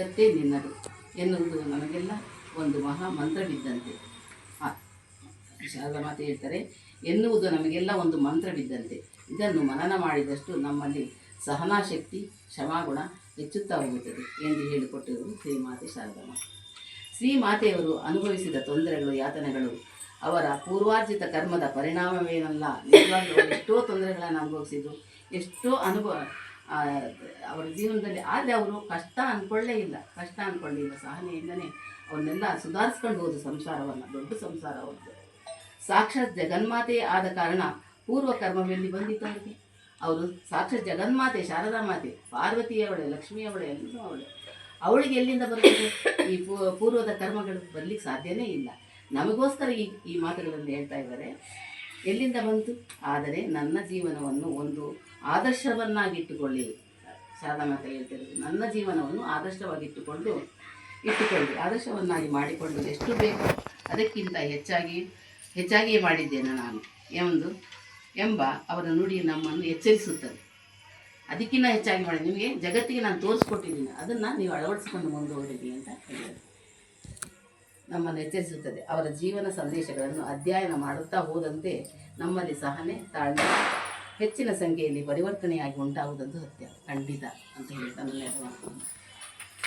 ಕತ್ತೆ ನಿನ್ನದು ಎನ್ನುವುದು ನಮಗೆಲ್ಲ ಒಂದು ಮಹಾ ಮಂತ್ರವಿದ್ದಂತೆ. ಶಾರದಾ ಮಾತೆ ಹೇಳ್ತಾರೆ, ಎನ್ನುವುದು ನಮಗೆಲ್ಲ ಒಂದು ಮಂತ್ರವಿದ್ದಂತೆ. ಇದನ್ನು ಮನನ ಮಾಡಿದಷ್ಟು ನಮ್ಮಲ್ಲಿ ಸಹನಾಶಕ್ತಿ, ಕ್ಷಮಾಗುಣ ಹೆಚ್ಚುತ್ತಾ ಹೋಗುತ್ತದೆ ಎಂದು ಹೇಳಿಕೊಟ್ಟಿರುವುದು ಶ್ರೀಮಾತೆ ಶಾರದಾ ಮಾತೆ ಶ್ರೀಮಾತೆಯವರು ಅನುಭವಿಸಿದ ತೊಂದರೆಗಳು, ಯಾತನೆಗಳು, ಅವರ ಪೂರ್ವಾರ್ಜಿತ ಕರ್ಮದ ಪರಿಣಾಮವೇನಲ್ಲ. ನಿಜವಾಗ್ಲೂ ಎಷ್ಟೋ ತೊಂದರೆಗಳನ್ನು ಅನುಭವಿಸಿದ್ರು, ಎಷ್ಟೋ ಅನುಭವ ಅವರ ಜೀವನದಲ್ಲಿ ಆದರೆ ಅವರು ಕಷ್ಟ ಅಂದ್ಕೊಳ್ಳೇ ಇಲ್ಲ. ಕಷ್ಟ ಅಂದ್ಕೊಳ್ಳೇ ಇಲ್ಲ ಸಹನೆಯಿಂದನೇ ಅವನ್ನೆಲ್ಲ ಸುಧಾರಿಸ್ಕೊಂಡು ಹೋದ ಸಂಸಾರವನ್ನು, ದೊಡ್ಡ ಸಂಸಾರ ಅವ್ರದ್ದು. ಸಾಕ್ಷಾತ್ ಜಗನ್ಮಾತೆ ಆದ ಕಾರಣ ಪೂರ್ವ ಕರ್ಮವೆಲ್ಲಿ ಬಂದಿತ್ತು ಅವರಿಗೆ ಅವರು ಸಾಕ್ಷಾತ್ ಜಗನ್ಮಾತೆ ಶಾರದಾ ಮಾತೆ ಪಾರ್ವತಿಯವಳೆ ಲಕ್ಷ್ಮಿಯವಳೆ ಎಲ್ಲರೂ ಅವಳೆ. ಅವಳಿಗೆ ಎಲ್ಲಿಂದ ಬರ್ತದೆ ಈ ಪೂರ್ವದ ಕರ್ಮಗಳು ಬರಲಿಕ್ಕೆ ಸಾಧ್ಯನೇ ಇಲ್ಲ. ನಮಗೋಸ್ಕರ ಈ ಈ ಮಾತುಗಳನ್ನು ಹೇಳ್ತಾ ಇದ್ದಾರೆ. ಎಲ್ಲಿಂದ ಬಂತು? ಆದರೆ ನನ್ನ ಜೀವನವನ್ನು ಒಂದು ಆದರ್ಶವನ್ನಾಗಿಟ್ಟುಕೊಳ್ಳಿ. ಶಾರದಾ ಮಾತೆ ಹೇಳ್ತಿರೋದು, ನನ್ನ ಜೀವನವನ್ನು ಆದರ್ಶವಾಗಿಟ್ಟುಕೊಂಡು ಇಟ್ಟುಕೊಳ್ಳಿ. ಆದರ್ಶವನ್ನಾಗಿ ಮಾಡಿಕೊಂಡು ಎಷ್ಟು ಬೇಕು ಅದಕ್ಕಿಂತ ಹೆಚ್ಚಾಗಿ, ಹೆಚ್ಚಾಗಿಯೇ ಮಾಡಿದ್ದೇನೆ ನಾನು. ಎಂದು ಎಂಬ ಅವರ ನುಡಿ ನಮ್ಮನ್ನು ಎಚ್ಚರಿಸುತ್ತದೆ. ಅದಕ್ಕಿಂತ ಹೆಚ್ಚಾಗಿ ಮಾಡಿ, ನಿಮಗೆ ಜಗತ್ತಿಗೆ ನಾನು ತೋರಿಸ್ಕೊಟ್ಟಿದ್ದೀನಿ. ಅದನ್ನು ನೀವು ಅಳವಡಿಸಿಕೊಂಡು ಮುಂದುವರಿರಿ ಅಂತ ಹೇಳಿದರು ನಮ್ಮನ್ನು ಎಚ್ಚರಿಸುತ್ತದೆ. ಅವರ ಜೀವನ ಸಂದೇಶಗಳನ್ನು ಅಧ್ಯಯನ ಮಾಡುತ್ತಾ ಹೋದಂತೆ ನಮ್ಮಲ್ಲಿ ಸಹನೆ, ತಾಳ್ಮೆ, ಹೆಚ್ಚಿನ ಸಂಖ್ಯೆಯಲ್ಲಿ ಪರಿವರ್ತನೆಯಾಗಿ ಉಂಟಾಗುವುದಂತೂ ಸತ್ಯ. ಖಂಡಿತ ಅಂತ ಹೇಳ್ತಾ ನನ್ನ